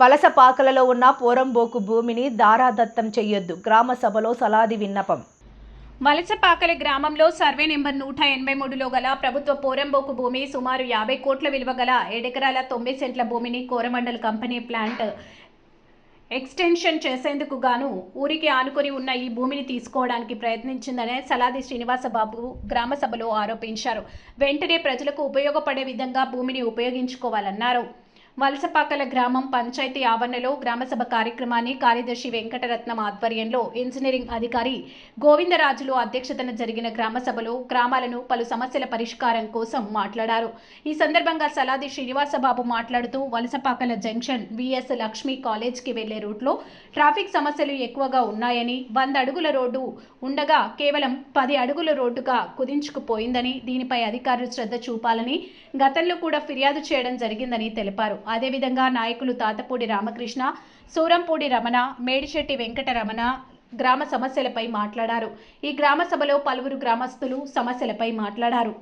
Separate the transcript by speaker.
Speaker 1: వలస పాకలలో ఉన్న పోరంబోకు భూమిని దారాదత్తం చెయ్యొద్దు. గ్రామ సభలో సలాది విన్నపం.
Speaker 2: వలసపాకల గ్రామంలో సర్వే నెంబర్ నూట ఎనభై మూడులో గల ప్రభుత్వ పోరంబోకు భూమి సుమారు యాభై కోట్ల విలువ గల ఏడెకరాల తొంభై సెంట్ల భూమిని కోరమండల్ కంపెనీ ప్లాంట్ ఎక్స్టెన్షన్ చేసేందుకు గాను ఊరికి ఆనుకొని ఉన్న ఈ భూమిని తీసుకోవడానికి ప్రయత్నించిందనే సలాది శ్రీనివాసబాబు గ్రామ సభలో ఆరోపించారు. వెంటనే ప్రజలకు ఉపయోగపడే విధంగా భూమిని ఉపయోగించుకోవాలన్నారు. వలసపాకల గ్రామం పంచాయతీ ఆవరణలో గ్రామసభ కార్యక్రమాన్ని కార్యదర్శి వెంకటరత్నం ఆధ్వర్యంలో ఇంజనీరింగ్ అధికారి గోవిందరాజులు అధ్యక్షతన జరిగిన గ్రామసభలో గ్రామాలను పలు సమస్యల పరిష్కారం కోసం మాట్లాడారు. ఈ సందర్భంగా సలాది శ్రీనివాసబాబు మాట్లాడుతూ వలసపాకల జంక్షన్ విఎస్ లక్ష్మి కాలేజ్కి వెళ్ళే రూట్లో ట్రాఫిక్ సమస్యలు ఎక్కువగా ఉన్నాయని వంద అడుగుల రోడ్డు ఉండగా కేవలం పది అడుగుల రోడ్డుగా కుదించుకుపోయిందని దీనిపై అధికారులు శ్రద్ధ చూపాలని గతంలో కూడా ఫిర్యాదు చేయడం జరిగిందని తెలిపారు. అదేవిధంగా నాయకులు తాతపూడి రామకృష్ణ సూరంపూడి రమణ మేడిశెట్టి వెంకటరమణ గ్రామ సమస్యలపై మాట్లాడారు. ఈ గ్రామ సభలో పలువురు గ్రామస్తులు సమస్యలపై మాట్లాడారు.